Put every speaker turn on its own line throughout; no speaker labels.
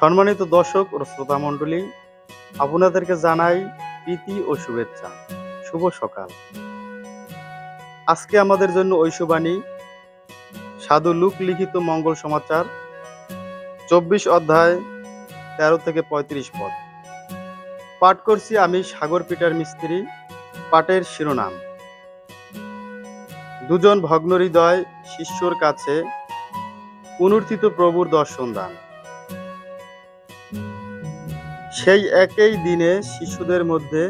সম্মানিত দর্শক ও শ্রোতা মণ্ডলী, আপনাদেরকে জানাই প্রীতি ও শুভেচ্ছা। শুভ সকাল। আজকে আমাদের জন্য ঐশবাণী, সাধু লুক লিখিত মঙ্গল সমাচার, চব্বিশ অধ্যায়, তেরো থেকে পঁয়ত্রিশ পদ। পাঠ করছি আমি সাগর পিটার মিস্ত্রি পাঠের শিরোনাম। দুজন ভগ্ন হৃদয় শিষ্যর কাছে পুনর্থিত প্রভুর দর্শন দান। সেই একই দিনে শিশুদের মধ্যে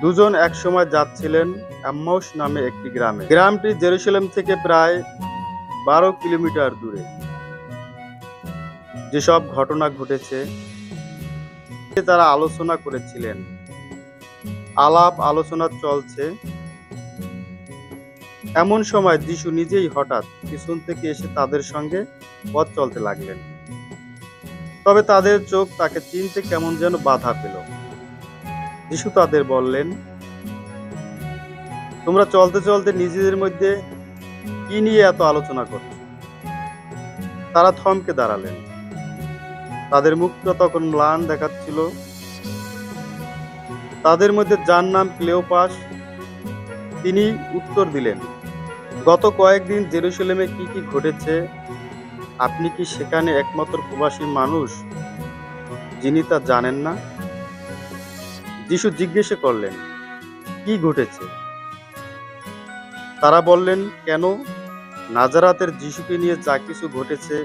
দুজন একসময় যাচ্ছিলেন অ্যাম্মাউস নামে একটি গ্রামে। গ্রামটি জেরুসালেম থেকে প্রায় বারো কিলোমিটার দূরে। যেসব ঘটনা ঘটেছে তারা আলোচনা করেছিলেন। আলাপ আলোচনা চলছে। এমন সময় যিশু নিজেই হঠাৎ পিছন থেকে এসে তাদের সঙ্গে পথ চলতে লাগলেন। তবে তাদের চোখ তাকে চিনতে কেমন যেন বাধা পেল। যিশু তাদের বললেন, তোমরা চলতে চলতে নিজেদের মধ্যে কি নিয়ে এত আলোচনা করছ? তারা থমকে দাঁড়ালেন। তাদের মুখটা তখন ম্লান দেখাচ্ছিল। তাদের মধ্যে যার নাম ক্লেওপাস, তিনি উত্তর দিলেন, গত কয়েকদিন জেরুসালেমে কি কি ঘটেছে আপনি কি সেখানে একমাত্র প্রবাসী মানুষ? যিনি তা জানেন না? যিশু জিজ্ঞেস করলেন, কি ঘটেছে? তারা বললেন, কেন? নাজারাতের যিশুকে নিয়ে যা কিছু ঘটেছে,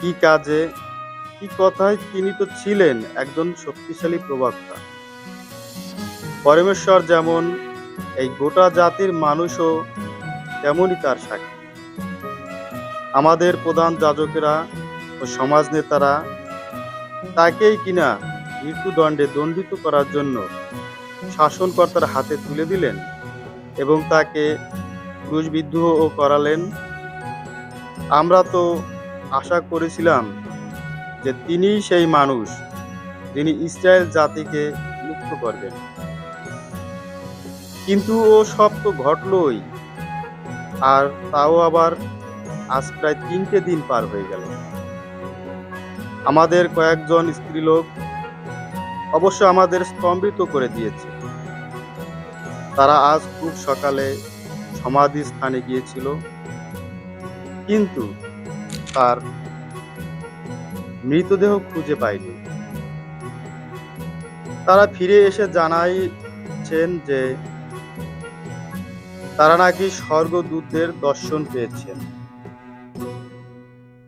কি কাজে, কি কথায় তিনি তো ছিলেন একজন শক্তিশালী প্রবক্তা। পরমেশ্বর যেমন এই গোটা জাতির মানুষও, তেমনই তার সাক্ষী। আমাদের প্রধান যাজকেরা ও সমাজ নেতারা তাকেই কিনা মৃত্যুদণ্ডে দণ্ডিত করার জন্য শাসনকর্তার হাতে তুলে দিলেন এবং তাকে ক্রুশবিদ্ধও করালেন। আমরা তো আশা করেছিলাম যে তিনি সেই মানুষ যিনি ইসরায়েল জাতিকে মুক্ত করবেন। কিন্তু ও সব তো ঘটলই, আর তাও আবার আজ প্রায় তিনটে দিন পার হয়ে গেল। আমাদের কয়েকজন স্ত্রীলোক অবশ্য আমাদের স্তম্ভিত করে দিয়েছে। তারা আজ খুব সকালে সমাধি স্থানে গিয়েছিল, কিন্তু তার মৃতদেহ খুঁজে পায়নি। তারা ফিরে এসে জানাইছেন যে তারা নাকি স্বর্গদূতদের দর্শন পেয়েছেন।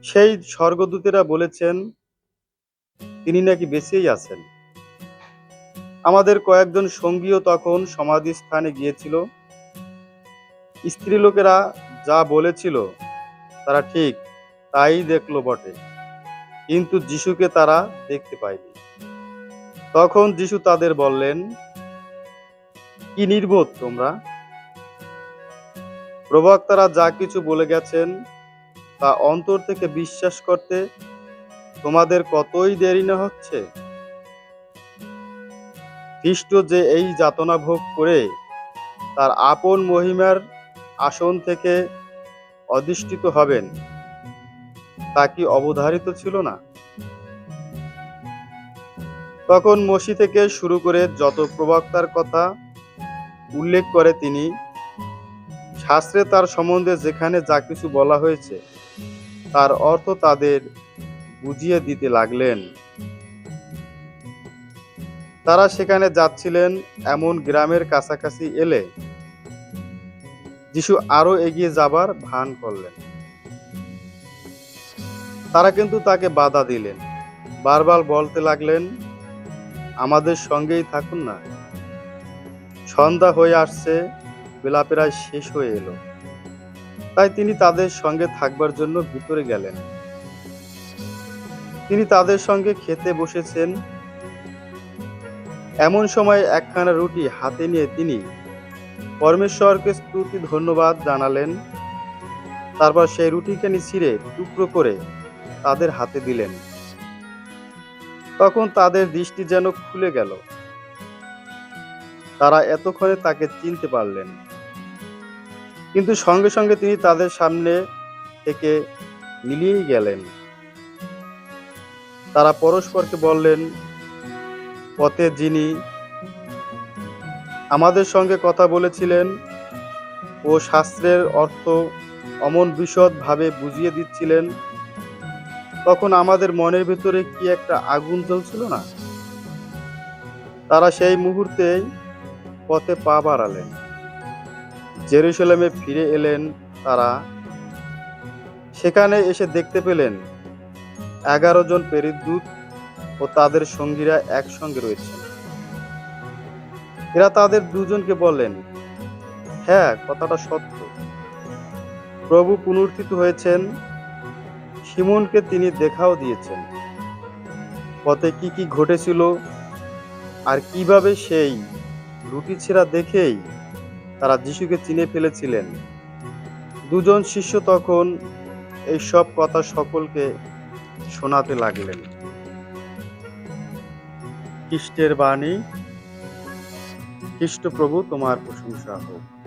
সেই স্বর্গদূতেরা বলেছেন, তিনি নাকি বেঁচেই আছেন। আমাদের কয়েকজন সঙ্গীও তখন সমাধি স্থানে গিয়েছিল। স্ত্রীলোকেরা যা বলেছিল, তারা ঠিক তাই দেখল বটে, কিন্তু যিশুকে তারা দেখতে পায়নি। তখন যিশু তাদের বললেন, কি নির্বোধ তোমরা? প্রবক্তারা যা কিছু বলে গেছেন তা অন্তর থেকে বিশ্বাস করতে তোমাদের কতই দেরি না হচ্ছে? খ্রিস্ট যে এই যাতনা ভোগ করে, তার আপন মহিমার আসন থেকে অধিষ্ঠিত হবেন, তা কি অবধারিত ছিল না? তখন মসি থেকে শুরু করে যত প্রবক্তার কথা উল্লেখ করে তিনি, শাস্ত্রে তার সম্বন্ধে যেখানে যা কিছু বলা হয়েছে তার অর্থ তাদের বুঝিয়ে দিতে লাগলেন। তারা সেখানে যাচ্ছিলেন এমন গ্রামের কাছাকাছি এলে যিশু আরও এগিয়ে যাবার ভান করলেন। তারা কিন্তু তাকে বাধা দিলেন। বারবার বলতে লাগলেন, আমাদের সঙ্গেই থাকুন না। সন্ধ্যা হয়ে আসছে বেলা প্রায় শেষ হয়ে এলো। তাই তিনি তাদের সঙ্গে থাকবার জন্য ভিতরে গেলেন। তিনি তাদের সঙ্গে খেতে বসেছেন। এমন সময় একখানা রুটি হাতে নিয়ে তিনি পরমেশ্বরকে স্তুতি, ধন্যবাদ জানালেন। তারপর সেই রুটিখানি ছিঁড়ে টুকরো করে তাদের হাতে দিলেন। তখন তাদের দৃষ্টি যেন খুলে গেল। তারা এতক্ষণে তাকে চিনতে পারলেন। কিন্তু সঙ্গে সঙ্গে তিনি তাদের সামনে থেকে মিলিয়েই গেলেন। তারা পরস্পরকে বললেন, পথে যিনি আমাদের সঙ্গে কথা বলেছিলেন, ও শাস্ত্রের অর্থ অমন বিশদভাবে বুঝিয়ে দিচ্ছিলেন, তখন আমাদের মনের ভিতরে কি একটা আগুন জ্বলছিল না? তারা সেই মুহূর্তেই পথে পা বাড়ালেন। জেরুসালেমে ফিরে এলেন তারা। সেখানে এসে দেখতে পেলেন এগারো জন পেরিদূত ও তাদের সঙ্গীরা একসঙ্গে রয়েছেন। এরা তাদের দুজনকে বললেন হ্যাঁ কথাটা সত্য। প্রভু পুনর্থিত হয়েছেন, সিমনকে তিনি দেখাও দিয়েছেন। পথে কি কি ঘটেছিল আর কীভাবে সেই রুটি ছেঁড়া দেখেই তারা যিশুকে চিনে ফেলেছিলেন। দুজন শিষ্য তখন এই সব কথা সকলকে শোনাতে লাগলেন। খ্রিস্টের বাণী খ্রিস্টপ্রভু তোমার প্রশংসা হোক।